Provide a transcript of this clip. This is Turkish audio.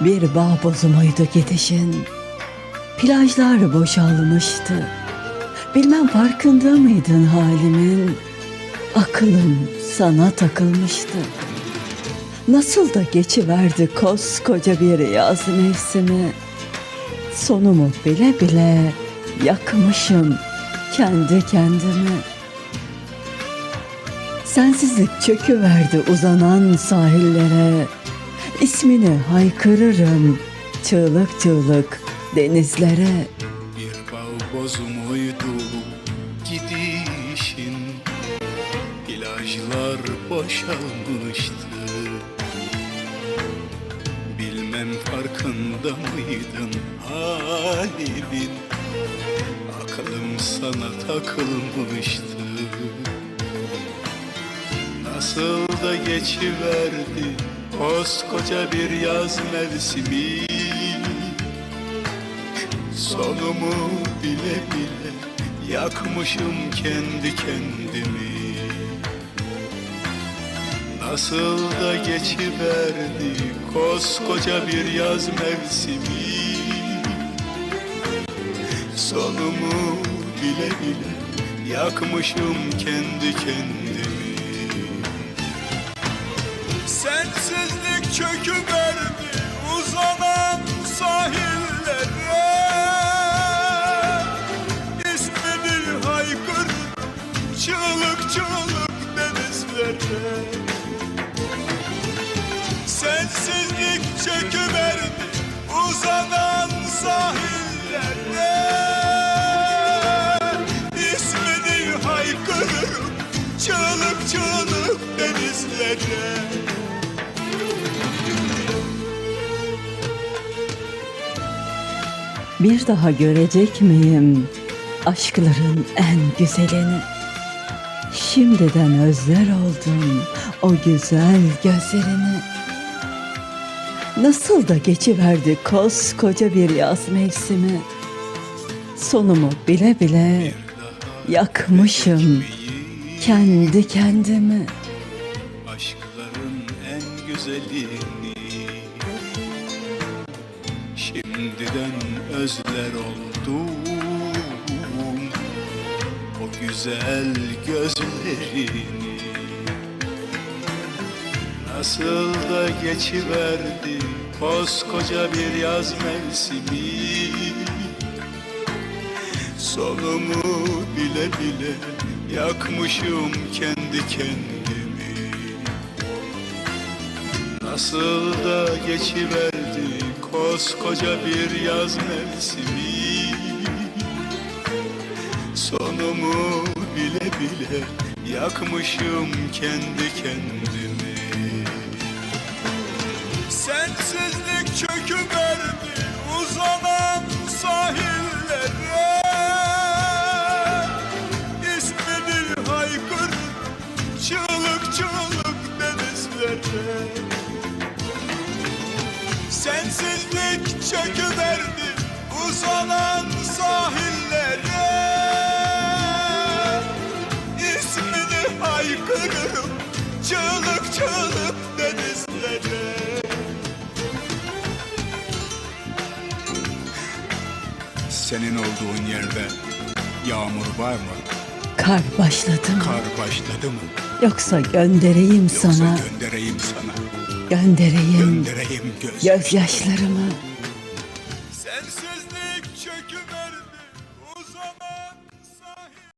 Bir bağ bozumuydu gidişin. Plajlar boşalmıştı. Bilmem farkında mıydın halimin? Aklım sana takılmıştı. Nasıl da geçiverdi koskoca bir yaz mevsimi. Sonumu bile bile yakmışım kendi kendimi. Sensizlik çöküverdi uzanan sahillere. İsmini haykırırım. Çığlık çığlık denizlere. Bir bağ bozumuydu gidişin. Plajlar boşalmıştı. Bilmem farkında mıydın halimin Aklım sana takılmıştı. Nasıl da geçiverdi koskoca bir yaz mevsimi. Sonumu bile bile yakmışım kendi kendimi. Nasıl da geçiverdi koskoca bir yaz mevsimi. Sonumu bile bile yakmışım kendi kendimi çığlık denizlere. Sensizlik çöküverdi uzanan sahillere İsmini haykırırım çığlık çığlık denizlere. Bir daha görecek miyim aşkların en güzelini? Şimdiden özler oldum o güzel gözlerini. Nasıl da geçiverdi koskoca bir yaz mevsimi. Sonumu bile bile yakmışım kendi kendimi. aşkların en güzelini Şimdiden özler oldum o güzel gözlerini. Nasıl da geçiverdi koskoca bir yaz mevsimi. Sonumu bile bile yakmışım kendi kendimi. Nasıl da geçiverdi koskoca bir yaz mevsimi Sonumu bile bile yakmışım kendi kendimi. Sensizlik çöküverdi uzanan sahillere. İsmini haykır çığlık çığlık denizlere. Sensizlik çöküverdi uzanan sahillere Senin olduğun yerde yağmur var mı? Kar başladı mı? Kar başladı mı? Yoksa göndereyim Yoksa sana, göndereyim sana. göndereyim Göndereyim göz. gözyaşlarımı.